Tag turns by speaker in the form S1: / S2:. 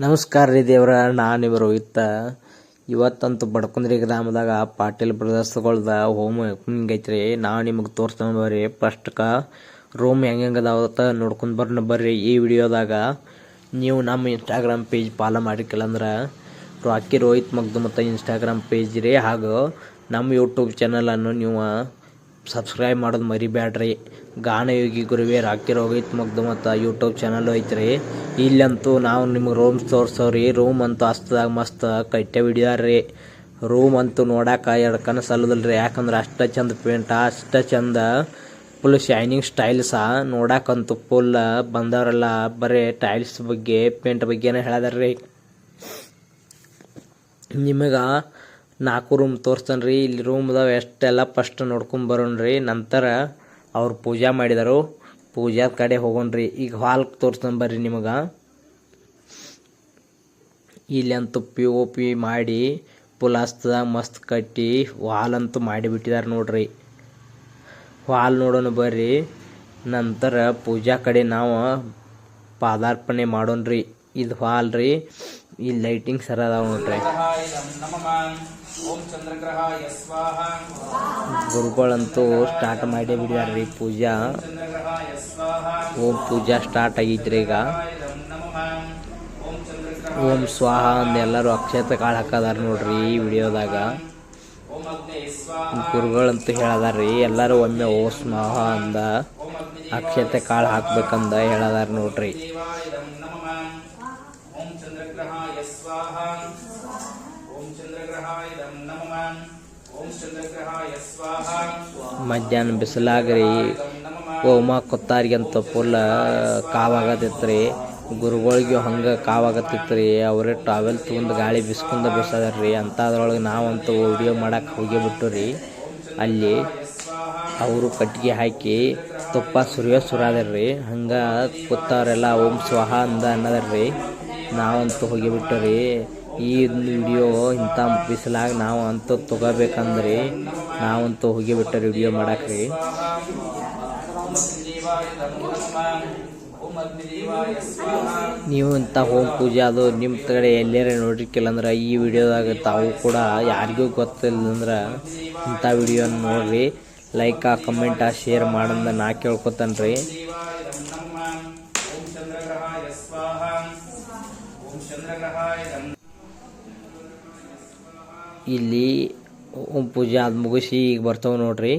S1: ನಮಸ್ಕಾರ ರೀ ದೇವ್ರ, ನಾನು ನಿಮ್ಮ ಇತ್ತ ಇವತ್ತಂತೂ ಬಡ್ಕುಂದ್ರಿ ಗ್ರಾಮದಾಗ ಪಾಟೀಲ್ ಬ್ರದರ್ಸ್ಗಳ್ದ ಹೋಮ್ ಓಪನಿಂಗ್ ಐತ್ರಿ. ನಾವು ನಿಮಗೆ ತೋರಿಸ್ತಾನೆ ಬರ್ರಿ ಫಸ್ಟ್ಕ ರೂಮ್ ಹೆಂಗೆ ಹೆಂಗೆ ಅದಾವತ್ತ ನೋಡ್ಕೊಂಡು ಬರ್ನ ಬರ್ರಿ. ಈ ವಿಡಿಯೋದಾಗ ನೀವು ನಮ್ಮ ಇನ್ಸ್ಟಾಗ್ರಾಮ್ ಪೇಜ್ ಫಾಲೋ ಮಾಡಿಕ್ಕಿಲ್ಲ ಅಂದ್ರೆ ರಾಕಿ ರೋಹಿತ್ ಮಗ್ದು ಮತ್ತು ಇನ್ಸ್ಟಾಗ್ರಾಮ್ ಪೇಜ್ ರೀ. ಹಾಗೂ ನಮ್ಮ ಯೂಟ್ಯೂಬ್ ಚಾನಲನ್ನು ನೀವು ಸಬ್ಸ್ಕ್ರೈಬ್ ಮಾಡೋದು ಮರಿಬೇಡ್ರಿ ಗಾನಯೋಗಿ ಗುರುವೇ, ರಾಕಿ ರೋಹಿತ್ ಮಗ್ದು ಮತ್ತು ಯೂಟ್ಯೂಬ್ ಚಾನಲ್ ಐತ್ರಿ. ಇಲ್ಲಂತೂ ನಾವು ನಿಮ್ಗೆ ರೂಮ್ಸ್ ತೋರಿಸೋರಿ ರೂಮ್ ಅಂತೂ ಅಸ್ತದಾಗ ಮಸ್ತ್ ಕಟ್ಟೆ ರೀ ರೂಮ್ ಅಂತೂ ನೋಡಾಕ ಎರಡು ಕಣ್ಣು ಸಲ್ಲದಲ್ರಿ. ಯಾಕಂದ್ರೆ ಅಷ್ಟ ಚಂದ ಪೇಂಟ ಅಷ್ಟ ಚಂದ ಫುಲ್ ಶೈನಿಂಗ್ ಸ್ಟೈಲ್ಸ ನೋಡಾಕಂತೂ ಫುಲ್ ಬಂದವರೆಲ್ಲ ಬರೀ ಟೈಲ್ಸ್ ಬಗ್ಗೆ ಪೇಂಟ್ ಬಗ್ಗೆನೇ ಹೇಳದಾರ್ರಿ. ನಿಮಗೆ ನಾಲ್ಕು ರೂಮ್ ತೋರಿಸ್ತಾನೆ ಇಲ್ಲಿ ರೂಮ್ದಾಗ ಎಷ್ಟೆಲ್ಲ ಫಸ್ಟ್ ನೋಡ್ಕೊಂಡ್ ರೀ ನಂತರ ಅವ್ರು ಪೂಜಾ ಮಾಡಿದರು. ಪೂಜಾ ಕಡೆ ಹೋಗೋಣ್ರಿ. ಈಗ ಹಾಲ್ ತೋರಿಸ್ತಾನೆ ಬರ್ರಿ ನಿಮಗೆ. ಇಲ್ಲಂತೂ ಪಿ ಓ ಪಿ ಮಾಡಿ ಪುಲಾಸ್ತದಾಗ ಮಸ್ತ್ ಕಟ್ಟಿ ವಾಲ್ ಅಂತೂ ಮಾಡಿಬಿಟ್ಟಿದ್ದಾರೆ ನೋಡ್ರಿ. ವಾಲ್ ನೋಡೋಣ ಬರ್ರಿ. ನಂತರ ಪೂಜಾ ಕಡೆ ನಾವು ಪಾದಾರ್ಪಣೆ ಮಾಡೋಣ್ರಿ. ಇದು ಹಾಲ್ ರೀ. ಈ ಲೈಟಿಂಗ್ ಸರ ಅದಾವ ನೋಡ್ರಿ. ಗುರುಗಳಂತೂ ಸ್ಟಾರ್ಟ್ ಮಾಡೇ ಬಿಡ್ಯಾರ್ರಿ ಪೂಜಾ. ಓಂ ಪೂಜಾ ಸ್ಟಾರ್ಟ್ ಆಗೈತ್ರಿ ಈಗ.
S2: ಓಂ
S1: ಸ್ವಾಹ ಅಂದ ಎಲ್ಲರೂ ಅಕ್ಷತೆ ಕಾಳು ಹಾಕದಾರ ನೋಡ್ರಿ ಈ ವಿಡಿಯೋದಾಗ. ಗುರುಗಳಂತೂ ಹೇಳದಾರ್ರಿ ಎಲ್ಲರೂ ಒಮ್ಮೆ ಓ ಸ್ವಾಹ ಅಂದ ಅಕ್ಷತೆ ಕಾಳು ಹಾಕ್ಬೇಕಂದ ಹೇಳದಾರ ನೋಡ್ರಿ.
S2: ಚಂದ್ರಗ್ರಹಾಯ ಸ್ವಾಹ. ಓಂ ಚಂದ್ರಗ್ರಹಾಯ ನಮಃ ಓಂ ಚಂದ್ರಗ್ರಹಾಯ ಸ್ವಾಹ.
S1: ಮಧ್ಯಾಹ್ನ ಬಿಸಿಲಾಗ್ರಿ. ಹೋಮ ಕೊತ್ತಾರಿಗಂತ ಫುಲ್ ಕಾವಾಗತ್ತಿತ್ರಿ ಗುರುಗಳಿಗೂ ಹಂಗೆ ಕಾವಾಗತ್ತಿತ್ರಿ ಅವರೇ ಟ್ರಾವೆಲ್ ತೊಗೊಂಡು ಗಾಳಿ ಬಿಸ್ಕೊಂಡ ಬಿಸದಾರ್ರಿ ಅಂಥದ್ರೊಳಗೆ ನಾವಂತೂ ವಿಡಿಯೋ ಮಾಡಕ್ಕೆ ಹೋಗಿ ಬಿಟ್ಟು ರೀ ಅಲ್ಲಿ ಅವರು ಕಟ್ಟಿಗೆ ಹಾಕಿ ತುಪ್ಪ ಸುರಿಯೋ ಸುರಾದ್ರಿ. ಹಂಗೆ ಕೂತವ್ರೆಲ್ಲ ಓಂ ಸ್ವಾಹ ಅಂದ ಅನ್ನದರ್ರಿ ನಾವಂತೂ ಹೋಗಿಬಿಟ್ಟು ರೀ ಈ ವಿಡಿಯೋ ಇಂಥ ಬಿಸಿಲಾಗ ನಾವು ಅಂತೂ ತೊಗೋಬೇಕಂದ್ರಿ. ನಾವಂತೂ ಹೋಗಿಬಿಟ್ಟು ರೀ
S2: ವಿಡಿಯೋ ಸ್ವಾಹ
S1: ನೀವು ಇಂಥ ಹೋಮ್ ಪೂಜೆ ಅದು ನಿಮ್ಮ ಕಡೆ ಎಲ್ಲೇರ ನೋಡಿರ್ಕಿಲ್ಲ ಅಂದ್ರೆ ಈ ವಿಡಿಯೋದಾಗ ತಾವು ಕೂಡ ಯಾರಿಗೂ ಗೊತ್ತಿಲ್ಲಂದ್ರೆ ಇಂಥ ವಿಡಿಯೋನ ನೋಡ್ರಿ. ಲೈಕ್, ಕಮೆಂಟ, ಶೇರ್ ಮಾಡಂದ ನಾ ಕೇಳ್ಕೊತಾನೆ ರೀ
S2: ದೇವಾಯ ಇದಂ ನಮಃ ಓಂ ಚಂದ್ರಗ್ರಹಾಯ ಸ್ವಾಹ. ಓಂ ಚಂದ್ರಗ್ರಹಾಯ
S1: ಇಲ್ಲಿ ಓಂ ಪೂಜೆ ಅದು ಮುಗಿಸಿ ಈಗ ಬರ್ತಾವೆ ನೋಡ್ರಿ.